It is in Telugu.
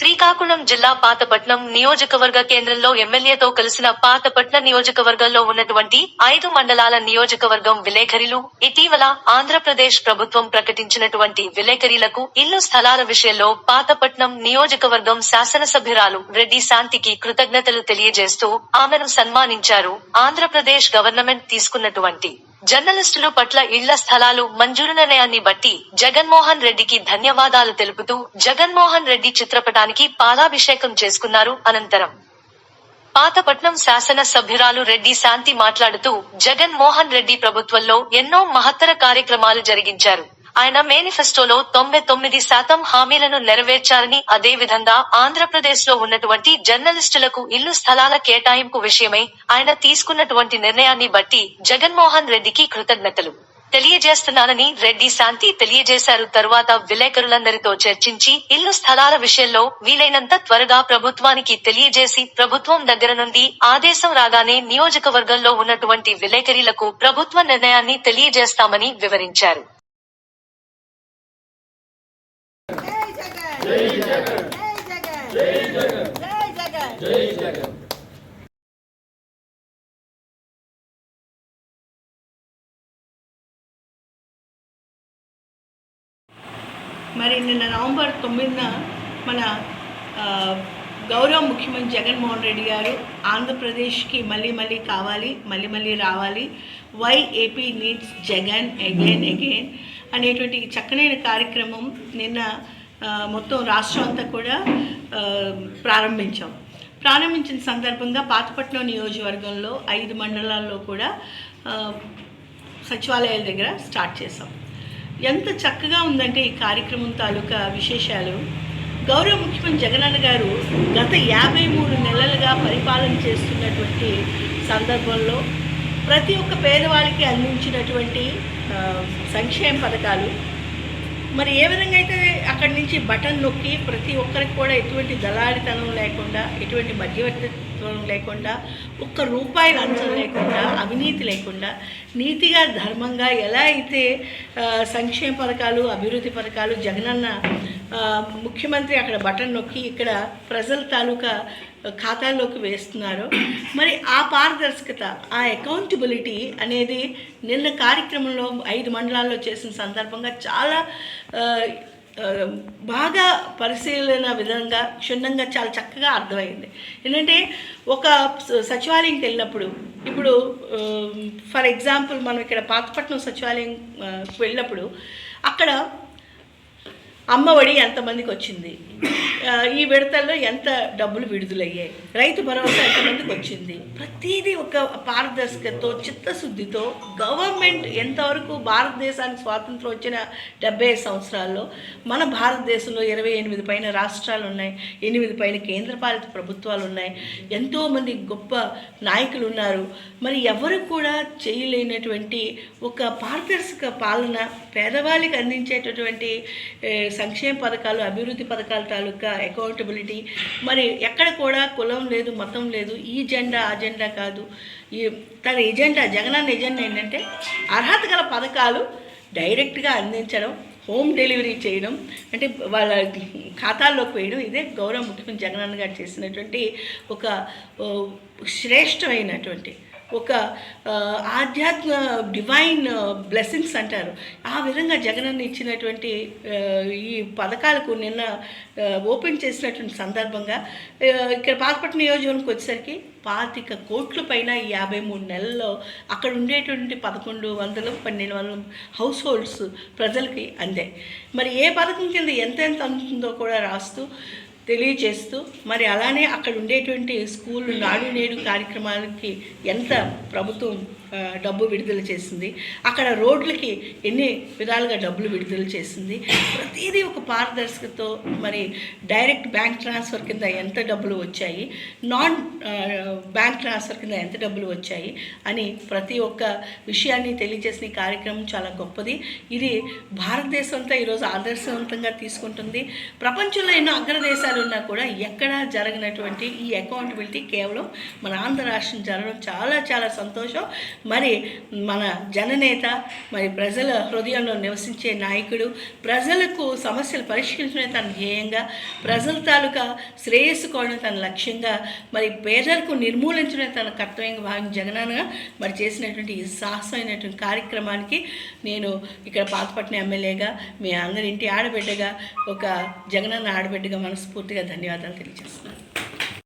శ్రీకాకుళం జిల్లా పాతపట్నం నియోజకవర్గ కేంద్రంలో ఎమ్మెల్యేతో కలిసిన పాతపట్న నియోజకవర్గంలో ఉన్నటువంటి ఐదు మండలాల నియోజకవర్గం విలేకరులు ఇటీవల ఆంధ్రప్రదేశ్ ప్రభుత్వం ప్రకటించినటువంటి విలేకరులకు ఇల్లు స్థలాల విషయంలో పాతపట్నం నియోజకవర్గం శాసనసభ్యురాలు రెడ్డి శాంతికి కృతజ్ఞతలు తెలియజేస్తూ ఆమెను సన్మానించారు ఆంధ్రప్రదేశ్ గవర్నమెంట్ తీసుకున్నటువంటి జర్నలిస్టులు పట్ల ఇళ్ళ స్థలాలు మంజూరు నిర్ణయాన్ని బట్టి జగన్మోహన్ రెడ్డికి ధన్యవాదాలు తెలుపుతూ జగన్మోహన్ రెడ్డి చిత్రపటానికి పాలాభిషేకం చేసుకున్నారు అనంతరం. పాతపట్నం శాసన సభ్యురాలు రెడ్డి శాంతి మాట్లాడుతూ జగన్మోహన్ రెడ్డి ప్రభుత్వంలో ఎన్నో మహత్తర కార్యక్రమాలు జరిగించారు. ఆయన మేనిఫెస్టోలో తొంభై తొమ్మిది శాతం హామీలను నెరవేర్చారని అదే విధంగా ఆంధ్రప్రదేశ్లో ఉన్నటువంటి జర్నలిస్టులకు ఇల్లు స్థలాల కేటాయింపు విషయమై ఆయన తీసుకున్నటువంటి నిర్ణయాన్ని బట్టి జగన్మోహన్ రెడ్డికి కృతజ్ఞతలు. తెలియజేస్తున్నానని రెడ్డి శాంతి తెలియజేశారు. తరువాత విలేకరులందరితో చర్చించి ఇల్లు స్థలాల విషయంలో వీలైనంత త్వరగా ప్రభుత్వానికి తెలియజేసి ప్రభుత్వం దగ్గర నుండి ఆదేశం రాగానే నియోజకవర్గంలో ఉన్నటువంటి విలేకరులకు ప్రభుత్వ నిర్ణయాన్ని తెలియజేస్తామని వివరించారు. జై జగన్ జై జగన్ జై జగన్ మరి నిన్న నవంబర్ తొమ్మిదిన మన ఆ, గౌరవ ముఖ్యమంత్రి జగన్మోహన్ రెడ్డి గారు ఆంధ్రప్రదేశ్కి మళ్ళీ మళ్ళీ కావాలి మళ్ళీ మళ్ళీ రావాలి. Why AP needs Jagan again again అనేటువంటి ఈ చక్కనైన కార్యక్రమం నిన్న మొత్తం రాష్ట్రం అంతా కూడా ప్రారంభించాం. ప్రారంభించిన సందర్భంగా పాతపట్నం నియోజకవర్గంలో ఐదు మండలాల్లో కూడా సచివాలయాల దగ్గర స్టార్ట్ చేసాం ఎంత చక్కగా ఉందంటే ఈ కార్యక్రమం తాలూకా విశేషాలు. గౌరవ ముఖ్యమంత్రి జగనన్న గారు గత యాభై మూడు నెలలుగా పరిపాలన చేస్తున్నటువంటి సందర్భంలో ప్రతి ఒక్క పేదవాళ్ళకి అందించినటువంటి సంక్షేమ పథకాలు. మరి ఏ విధంగా అయితే అక్కడి నుంచి బటన్ నొక్కి ప్రతి ఒక్కరికి కూడా ఎటువంటి దళారితనం లేకుండా ఎటువంటి మధ్యవర్తిత్వం లేకుండా ఒక్క రూపాయి లంచం లేకుండా అవినీతి లేకుండా నీతిగా ధర్మంగా ఎలా అయితే సంక్షేమ పథకాలు అభివృద్ధి పథకాలు జగనన్న ముఖ్యమంత్రి అక్కడ బటన్ నొక్కి ఇక్కడ ప్రజల తాలూకా ఖాతాల్లోకి వేస్తున్నారు మరి ఆ పారదర్శకత ఆ అకౌంటబిలిటీ అనేది నిన్న కార్యక్రమంలో ఐదు మండలాల్లో చేసిన సందర్భంగా చాలా బాగా పరిశీలన విధంగా క్షుణ్ణంగా చాలా చక్కగా అర్థమైంది. ఏంటంటే ఒక సచివాలయంకి వెళ్ళినప్పుడు ఇప్పుడు ఫర్ ఎగ్జాంపుల్ మనం ఇక్కడ పాతపట్నం సచివాలయం వెళ్ళినప్పుడు అక్కడ అమ్మఒడి ఎంతమందికి వచ్చింది? ఈ విడతల్లో ఎంత డబ్బులు విడుదలయ్యాయి? రైతు భరోసా ఎంతమందికి వచ్చింది? ప్రతిదీ ఒక పారదర్శకతతో చిత్తశుద్ధితో గవర్నమెంట్ ఎంతవరకు భారతదేశానికి స్వాతంత్రం వచ్చిన డెబ్బై ఐదు సంవత్సరాల్లో మన భారతదేశంలో ఇరవై ఎనిమిది పైన రాష్ట్రాలు ఉన్నాయి ఎనిమిది పైన కేంద్రపాలిత ప్రభుత్వాలు ఉన్నాయి ఎంతోమంది గొప్ప నాయకులు ఉన్నారు. మరి ఎవరు కూడా చేయలేనటువంటి ఒక పారదర్శక పాలన పేదవాళ్ళకి అందించేటటువంటి సంక్షేమ పథకాలు అభివృద్ధి పథకాల తాలూకా అకౌంటబిలిటీ మరి ఎక్కడ కూడా కులం లేదు మతం లేదు ఈ జెండా ఆ జెండా కాదు. ఈ తన ఎజెండా జగనన్న ఎజెండా ఏంటంటే అర్హత గల పథకాలు డైరెక్ట్గా అందించడం హోమ్ డెలివరీ చేయడం. అంటే వాళ్ళ ఖాతాల్లోకి వేయడం ఇదే గౌరవ ముఖ్యమంత్రి జగనన్న గారు చేసినటువంటి ఒక శ్రేష్టమైనటువంటి ఒక ఆధ్యాత్మ డివైన్ బ్లెస్సింగ్స్ అంటారు. ఆ విధంగా జగనన్న ఇచ్చినటువంటి ఈ పథకాలకు నిన్న ఓపెన్ చేసినటువంటి సందర్భంగా ఇక్కడ పాతపట్నం నియోజకవర్గంకి వచ్చేసరికి పాతిక కోట్ల పైన ఈ యాభై మూడు నెలల్లో అక్కడ ఉండేటువంటి పదకొండు వందలు పన్నెండు వందల హౌస్ హోల్డ్స్ ప్రజలకి అందాయి. మరి ఏ పథకం కింద ఎంత ఎంత అందుతుందో కూడా రాస్తూ తెలియచేస్తూ మరి అలానే అక్కడ ఉండేటువంటి స్కూల్ నాడు నేడు కార్యక్రమాలకి ఎంత ప్రభుత్వం డబ్బు విడుదల చేసింది. అక్కడ రోడ్లకి ఎన్ని విధాలుగా డబ్బులు విడుదల చేసింది. ప్రతిదీ ఒక పారదర్శకతో మరి డైరెక్ట్ బ్యాంక్ ట్రాన్స్ఫర్ కింద ఎంత డబ్బులు వచ్చాయి నాన్ బ్యాంక్ ట్రాన్స్ఫర్ కింద ఎంత డబ్బులు వచ్చాయి అని ప్రతి ఒక్క విషయాన్ని తెలియజేసిన కార్యక్రమం చాలా గొప్పది. ఇది భారతదేశం అంతా ఈరోజు ఆదర్శవంతంగా తీసుకుంటుంది. ప్రపంచంలో ఎన్నో అగ్రదేశాలు ఉన్నా కూడా ఎక్కడా జరగనటువంటి ఈ అకౌంటబిలిటీ కేవలం మన ఆంధ్ర రాష్ట్రం జరగడం చాలా చాలా సంతోషం. మరి మన జననేత మరి ప్రజల హృదయంలో నివసించే నాయకుడు ప్రజలకు సమస్యలు పరిష్కరించడమే తన ధ్యేయంగా ప్రజల తాలూకా శ్రేయస్సు కోవడం తన లక్ష్యంగా మరి పేదలకు నిర్మూలించడం తన కర్తవ్యంగా భావించి జగనన్న మరి చేసినటువంటి ఈ సాహసమైనటువంటి కార్యక్రమానికి నేను ఇక్కడ పాతపట్నం ఎమ్మెల్యేగా మీ అందరి ఇంటి ఆడబిడ్డగా ఒక జగనన్న ఆడబిడ్డగా మనస్ఫూర్తిగా ధన్యవాదాలు తెలియజేస్తున్నాను.